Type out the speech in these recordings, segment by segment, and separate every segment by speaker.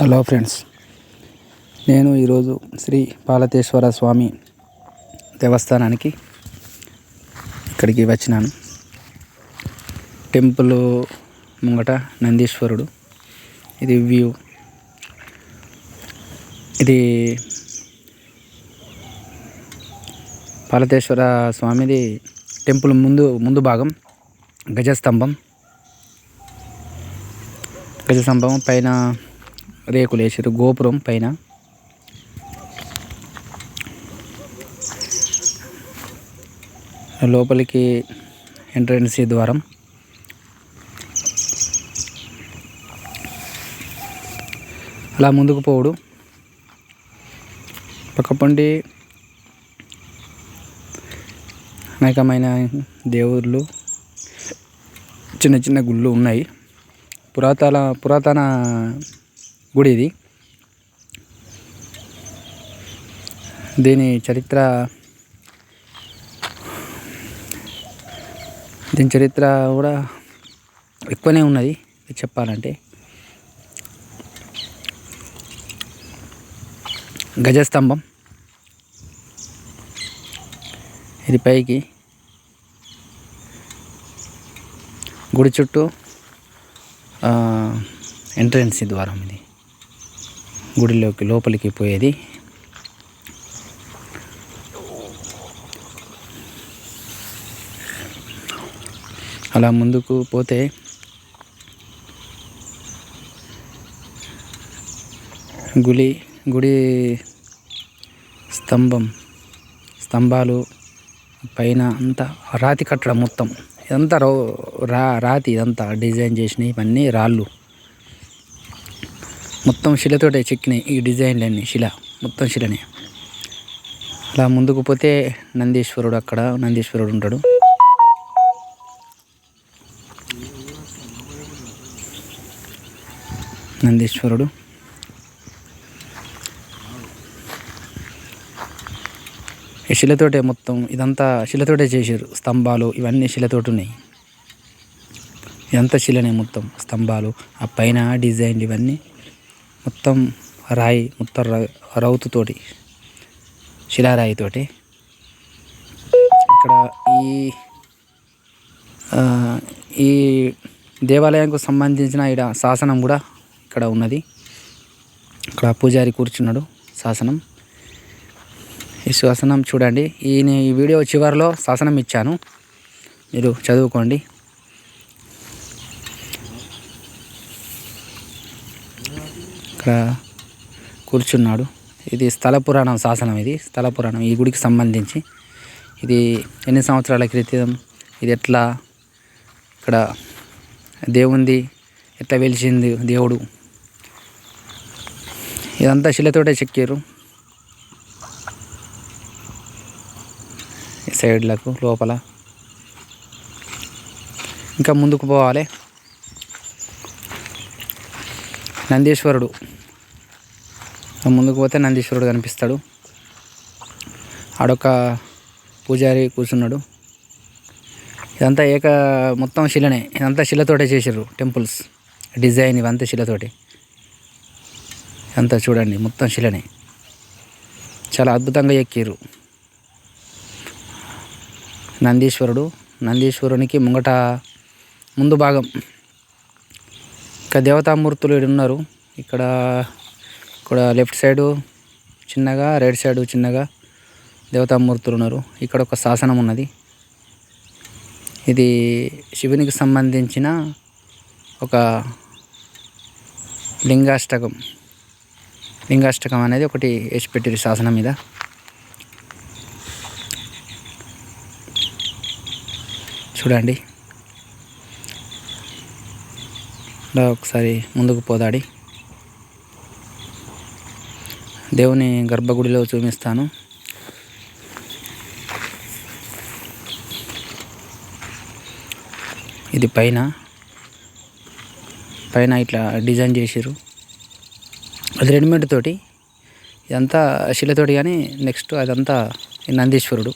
Speaker 1: Hello friends నేను ఈరోజు శ్రీ పాలతేశ్వర స్వామి దేవస్థానానికి ఇక్కడికి వచ్చినాను. టెంపుల్ ముంగట నందీశ్వరుడు. ఇది వ్యూ. ఇది పాలతేశ్వర స్వామిది టెంపుల్ ముందు ముందు భాగం గజస్తంభం. గజస్తంభం పైన రేకులు వేసారు గోపురం పైన. లోపలికి ఎంట్రన్స్ ద్వారం. అలా ముందుకు పోవుడు. పక్కపండి అనేకమైన దేవుళ్ళు చిన్న చిన్న గుళ్ళు ఉన్నాయి. పురాతన పురాతన గుడి ఇది దీని చరిత్ర దీని చరిత్ర కూడా ఎక్కువనే ఉన్నది చెప్పాలంటే. గజస్తంభం. ఇది పైకి. గుడి చుట్టూ ఎంట్రన్స్ ద్వారం ఇది. గుడిలోకి లోపలికి పోయేది. అలా ముందుకు పోతే గుడి గుడి స్తంభం స్తంభాలు పైన అంతా రాతి కట్టడం మొత్తం. ఇదంతా రా రాతి ఇదంతా డిజైన్ చేసినవి ఇవన్నీ రాళ్ళు. మొత్తం శిలతోటే చెక్కినాయి ఈ డిజైన్లన్నీ శిల మొత్తం శిలనే. అలా ముందుకు పోతే నందీశ్వరుడు అక్కడ నందీశ్వరుడు ఉంటాడు. నందీశ్వరుడు. ఈ శిలతోటే మొత్తం ఇదంతా శిలతోటే చేశారు. స్తంభాలు ఇవన్నీ శిలతోటి ఉన్నాయి. ఇదంతా శిలనే మొత్తం స్తంభాలు ఆ పైన డిజైన్లు ఇవన్నీ. మొత్తం రాయి మొత్తం రౌతుతోటి శిలారాయితోటి. ఇక్కడ ఈ ఈ దేవాలయంకు సంబంధించిన ఇక్కడ శాసనం కూడా ఇక్కడ ఉన్నది. ఇక్కడ పూజారి కూర్చున్నాడు శాసనం. ఈ శాసనం చూడండి. ఈ ఈ వీడియో చివరిలో శాసనం ఇచ్చాను. మీరు చదువుకోండి. ఇక్కడ కూర్చున్నాడు. ఇది స్థల పురాణం శాసనం ఇది. స్థల పురాణం ఈ గుడికి సంబంధించి. ఇది ఎన్ని సంవత్సరాల క్రితం? ఇది ఎట్లా? ఇక్కడ దేవుంది ఎట్లా వెలిచింది దేవుడు? ఇదంతా శిలతోటే చెక్కారు. సైడ్లకు లోపల. ఇంకా ముందుకు పోవాలి. నందీశ్వరుడు. ముందుకు పోతే నందీశ్వరుడు కనిపిస్తాడు. ఆడొక పూజారి కూర్చున్నాడు. ఇదంతా ఏక మొత్తం శిలనే. ఇదంతా శిలతోటే చేసారు టెంపుల్స్. డిజైన్ ఇవంతా శిలతోటి. ఇదంతా చూడండి మొత్తం శిలనే. చాలా అద్భుతంగా ఎక్కిరు నందీశ్వరుడు నందీశ్వరునికి ముంగట ముందు భాగం. ఇంకా దేవతామూర్తులు ఉన్నారు ఇక్కడ ఇక్కడ లెఫ్ట్ సైడు చిన్నగా రైట్ సైడు చిన్నగా దేవతామూర్తులు ఉన్నారు. ఇక్కడ ఒక శాసనం ఉన్నది. ఇది శివునికి సంబంధించిన ఒక లింగాష్టకం. లింగాష్టకం అనేది ఒకటి వేసి పెట్టిరు శాసనం మీద. చూడండి. ఒకసారి ముందుకు పోదాడి. దేవుని గర్భగుడిలో చూపిస్తాను. ఇది పైన. పైన ఇట్లా డిజైన్ చేసారు అది రెడీమేడ్ తోటి ఇదంతా శిలతోటి కానీ నెక్స్ట్ అదంతా నందీశ్వరుడు.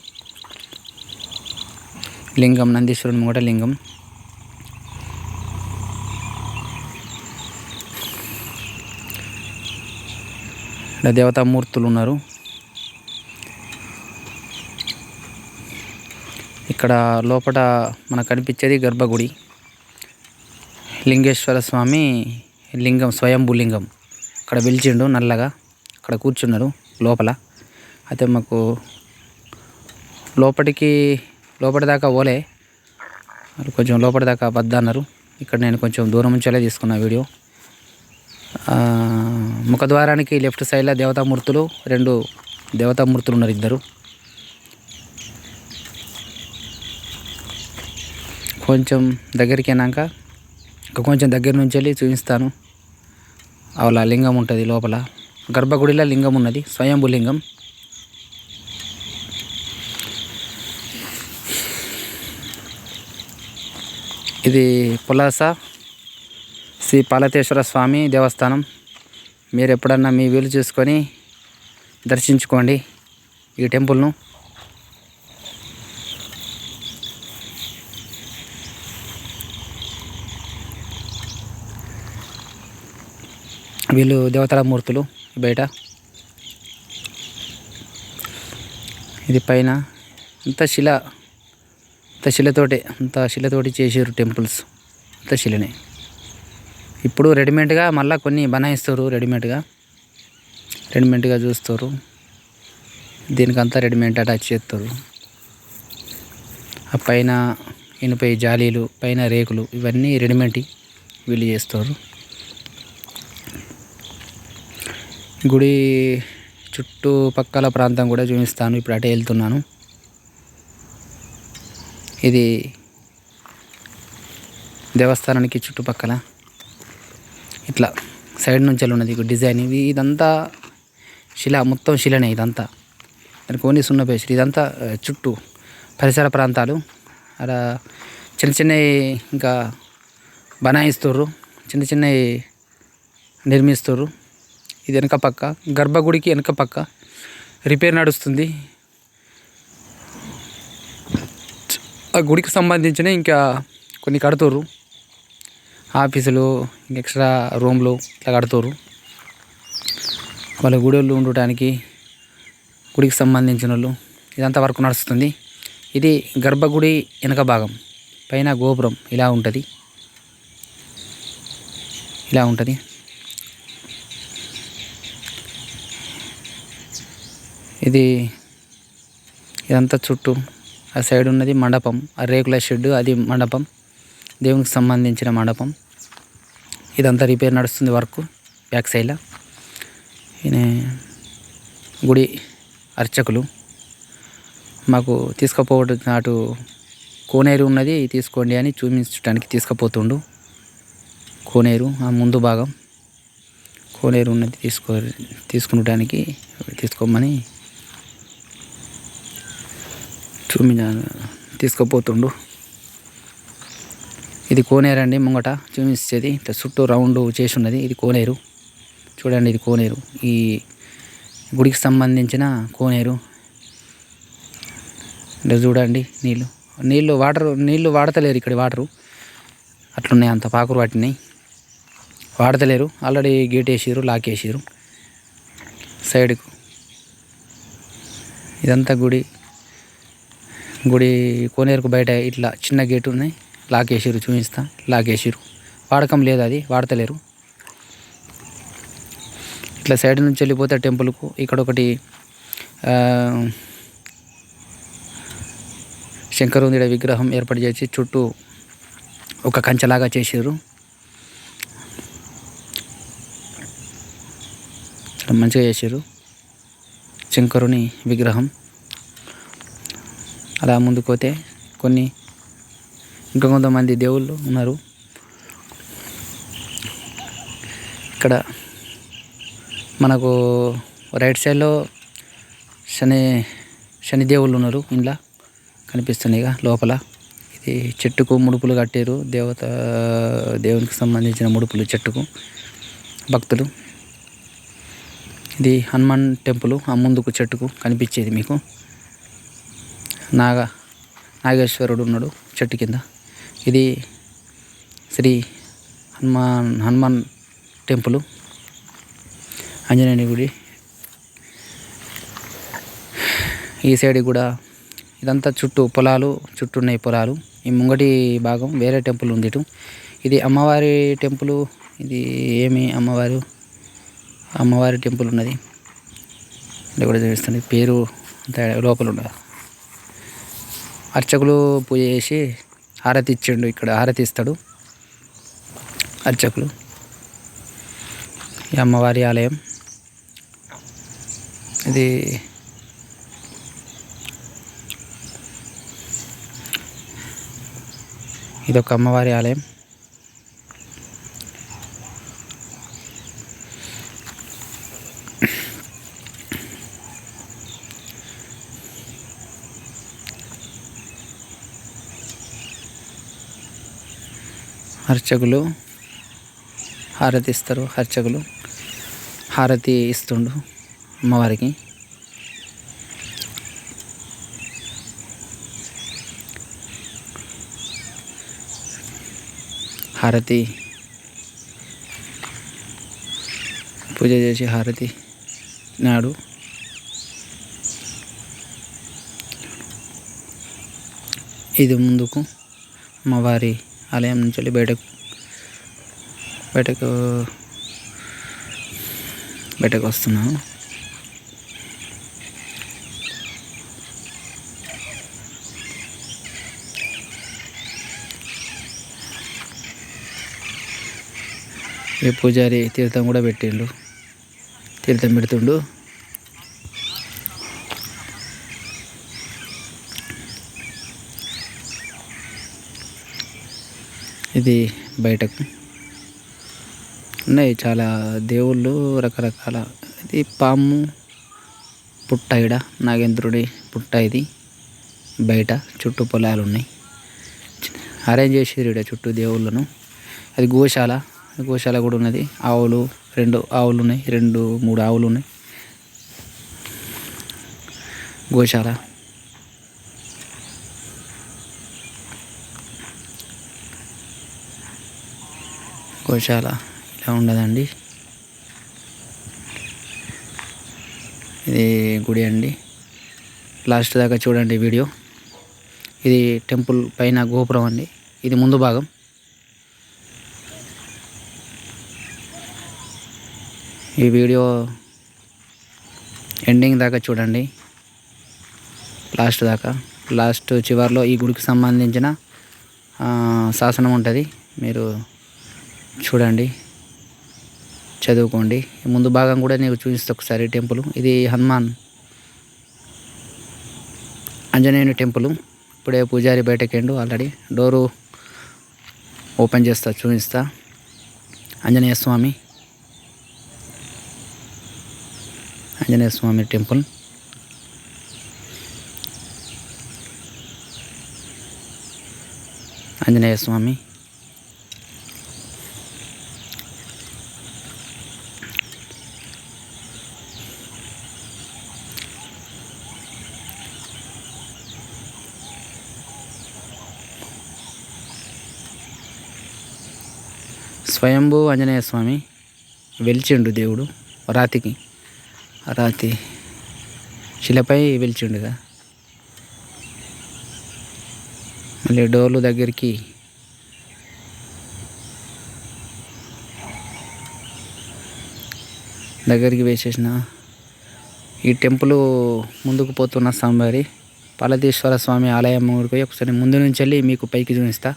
Speaker 1: లింగం నందీశ్వరుడు కూడా లింగం. ఇలా దేవతామూర్తులు ఉన్నారు. ఇక్కడ లోపల మనకు కనిపించేది గర్భగుడి. లింగేశ్వర స్వామి లింగం స్వయంభూ లింగం. అక్కడ పిలిచిండు నల్లగా. అక్కడ కూర్చున్నారు లోపల. అయితే మాకు లోపలికి లోపలి దాకా ఓలే మరి కొంచెం లోపలి దాకా అన్నారు ఇక్కడ నేను కొంచెం దూరం నుంచెలే తీసుకున్న వీడియో. ముఖద్వారానికి లెఫ్ట్ సైడ్లో దేవతామూర్తులు రెండు దేవతామూర్తులు ఉన్నారు ఇద్దరు. కొంచెం దగ్గరికి అయినాక ఇంకా కొంచెం దగ్గర నుంచి వెళ్ళి చూపిస్తాను. అవలా లింగం ఉంటుంది లోపల. గర్భగుడిలో లింగం ఉన్నది స్వయంభు లింగం. ఇది పులాస శ్రీ పాలతేశ్వర స్వామి దేవస్థానం. మీరు ఎప్పుడన్నా మీ వీలు చూసుకొని దర్శించుకోండి ఈ టెంపుల్ను. వీళ్ళు దేవతల మూర్తులు బయట. ఇది పైన అంత శిల అంత శిలతోటి అంత శిలతోటి చేసారు టెంపుల్స్ అంత శిలనే. ఇప్పుడు రెడీమేడ్గా మళ్ళీ కొన్ని బనాయిస్తారు రెడీమేడ్గా. రెడీమేడ్గా చూస్తారు. దీనికంతా రెడీమేడ్ అటాచ్ చేస్తారు. ఆ పైన ఇనుపై జాలీలు పైన రేకులు ఇవన్నీ రెడీమేడ్ వీళ్ళు చేస్తారు. గుడి చుట్టుపక్కల ప్రాంతం కూడా చూపిస్తాను ఇప్పుడు అటే వెళ్తున్నాను. ఇది దేవస్థానానికి చుట్టుపక్కల. ఇట్లా సైడ్ నుంచి వెళ్ళి ఉన్నది డిజైన్ ఇవి ఇదంతా శిల మొత్తం శిలనే ఇదంతా. దానికి ఓన్లీ సున్న పేస్ట్ ఇదంతా చుట్టూ పరిసర ప్రాంతాలు. అక్కడ చిన్న చిన్నవి ఇంకా బనాయిస్తుర్రు చిన్న చిన్నవి నిర్మిస్తుర్రు. ఇది వెనక పక్క గర్భగుడికి వెనక పక్క రిపేర్ నడుస్తుంది. ఆ గుడికి సంబంధించిన ఇంకా కొన్ని కడుతుర్రు. ఆఫీసులు ఎక్స్ట్రా రూమ్లు ఇట్లా కడుతురు. వాళ్ళ గుడిలో ఉండటానికి గుడికి సంబంధించిన వాళ్ళు ఇదంతా వర్క్ నడుస్తుంది. ఇది గర్భగుడి వెనక భాగం పైన గోపురం ఇలా ఉంటుంది. ఇలా ఉంటుంది. ఇది ఇదంతా చుట్టూ ఆ సైడ్ ఉన్నది మండపం ఆ రేకుల షెడ్ అది మండపం. దేవునికి సంబంధించిన మండపం. ఇదంతా రిపేర్ నడుస్తుంది వర్క్ బ్యాక్ సైడ్లో. ఈయన గుడి అర్చకులు. మాకు తీసుకుపోవడం అటు కోనేరు ఉన్నది తీసుకోండి అని చూపించడానికి తీసుకుపోతుండు. కోనేరు ఆ ముందు భాగం. కోనేరు ఉన్నది తీసుకో తీసుకునడానికి తీసుకోమని చూమి తీసుకుపోతుండు. ఇది కోనేరు అండి ముంగట చూపించేది. ఇట్లా చుట్టూ రౌండ్ చేసి ఉన్నది. ఇది కోనేరు. చూడండి ఇది కోనేరు. ఈ గుడికి సంబంధించిన కోనేరు. ఇక్కడ చూడండి నీళ్ళు నీళ్ళు వాటర్ నీళ్ళు వాడతలేరు ఇక్కడ వాటరు. అట్లున్నాయి అంత పాకురు వాటిని. వాడతలేరు. ఆల్రెడీ గేట్ వేసారు లాక్ వేసారు సైడ్కు. ఇదంతా గుడి. గుడి కోనేరుకు బయట ఇట్లా చిన్న గేట్ ఉన్నాయి. లాక్ వేసిరు చూపిస్తా. లాక్ వేసిరు వాడకం లేదు అది వాడతలేరు. ఇట్లా సైడ్ నుంచి వెళ్ళిపోతే టెంపుల్కు ఇక్కడ ఒకటి శంకరుందిడ విగ్రహం ఏర్పాటు చేసి చుట్టూ ఒక కంచెలాగా చేసారు మంచిగా చేశారు శంకరుని విగ్రహం. అలా ముందుకు పోతే కొన్ని ఇంకా కొంతమంది దేవుళ్ళు ఉన్నారు. ఇక్కడ మనకు రైట్ సైడ్లో శని శని దేవుళ్ళు ఉన్నారు. ఇంట్లో కనిపిస్తున్నాయి ఇక లోపల. ఇది చెట్టుకు ముడుపులు కట్టారు దేవత దేవునికి సంబంధించిన ముడుపులు చెట్టుకు భక్తులు. ఇది హనుమాన్ టెంపుల్. ఆ ముందుకు చెట్టుకు కనిపించేది మీకు. నాగ నాగేశ్వరుడు ఉన్నాడు చెట్టు కింద. ఇది శ్రీ హనుమాన్ హనుమాన్ టెంపుల్ ఆంజనేయుని గుడి. ఈ సైడ్ కూడా ఇదంతా చుట్టూ పొలాలు చుట్టూ ఉన్నాయి పొలాలు. ఈ ముంగటి భాగం వేరే టెంపుల్ ఉంది ఇటు. ఇది అమ్మవారి టెంపుల్ ఇది ఏమి అమ్మవారు? అమ్మవారి టెంపుల్ ఉన్నది. ఇది కూడా చూపిస్తుంది. పేరు అంత లోపల ఉండదు అర్చకులు పూజ చేసి హారతి ఇచ్చిండు ఇక్కడ హారతి ఇస్తాడు అర్చకులు. ఈ అమ్మవారి ఆలయం. ఇది ఇది ఒక అమ్మవారి ఆలయం. అర్చకులు హారతి ఇస్తారు అర్చకులు హారతి ఇస్తుండు అమ్మవారికి. హారతి పూజ చేసి హారతి నాడు ఇది ముందుకు అమ్మవారి ఆలయం నుంచి వెళ్ళి బయటకు బయటకు బయటకు వస్తున్నాను ఈ పూజారి తీర్థం కూడా పెట్టిండు. తీర్థం పెడుతుండు. ఇది బయటకు. ఉన్నాయి చాలా దేవుళ్ళు రకరకాల. ఇది పాము పుట్ట ఇడ నాగేంద్రుడి పుట్ట ఇది. బయట చుట్టూ పొలాలు ఉన్నాయి. అరేంజ్ చేసేది ఇక్కడ చుట్టూ దేవుళ్ళను. అది గోశాల గోశాల కూడా ఉన్నది. ఆవులు రెండు ఆవులు ఉన్నాయి రెండు మూడు ఆవులు ఉన్నాయి. గోశాల. కోశాల ఇలా ఉండదండి. ఇది గుడి అండి. లాస్ట్ దాకా చూడండి వీడియో. ఇది టెంపుల్ పైన గోపురం అండి. ఇది ముందు భాగం. ఈ వీడియో ఎండింగ్ దాకా చూడండి. లాస్ట్ దాకా. లాస్ట్ చివరిలో ఈ గుడికి సంబంధించిన శాసనం ఉంటుంది. మీరు చూడండి. చదువుకోండి. ముందు భాగం కూడా నీకు చూపిస్తా ఒకసారి టెంపుల్. ఇది హనుమాన్ ఆంజనేయుని టెంపుల్. ఇప్పుడే పూజారి బయటకెండు ఆల్రెడీ. డోరు ఓపెన్ చేస్తా చూపిస్తా. ఆంజనేయ స్వామి. ఆంజనేయ స్వామి టెంపుల్. ఆంజనేయ స్వామి. స్వయంభూ ఆంజనేయ స్వామి వెలిచిండు దేవుడు రాతికి. రాతి శిలపై వెలిచిండుగా. మళ్ళీ డోర్లు దగ్గరికి. దగ్గరికి వేసేసిన ఈ టెంపుల్ ముందుకు పోతున్న స్వామివారి పాలతీశ్వర స్వామి ఆలయం ఊరికి ఒకసారి ముందు నుంచి వెళ్ళి మీకు పైకి చూపిస్తా.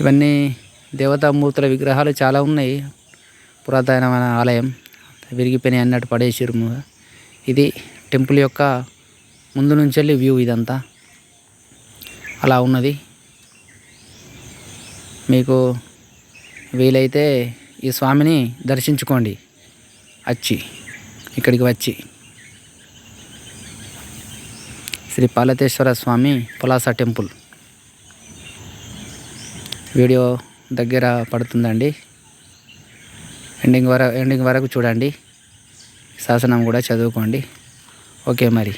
Speaker 1: ఇవన్నీ దేవతామూర్తుల విగ్రహాలు చాలా ఉన్నాయి. పురాతనమైన ఆలయం విరిగిపోయినాయి అన్నట్టు పడేసిరు ఇది టెంపుల్ యొక్క ముందు నుంచి వెళ్ళి వ్యూ ఇదంతా. అలా ఉన్నది. మీకు వీలైతే ఈ స్వామిని దర్శించుకోండి. వచ్చి ఇక్కడికి వచ్చి. శ్రీ పాలతేశ్వర స్వామి పులాస టెంపుల్. వీడియో దగ్గర పడుతుందండి. ఎండింగ్ వరకు ఎండింగ్ వరకు చూడండి. శాసనం కూడా చదువుకోండి. ఓకే మరి.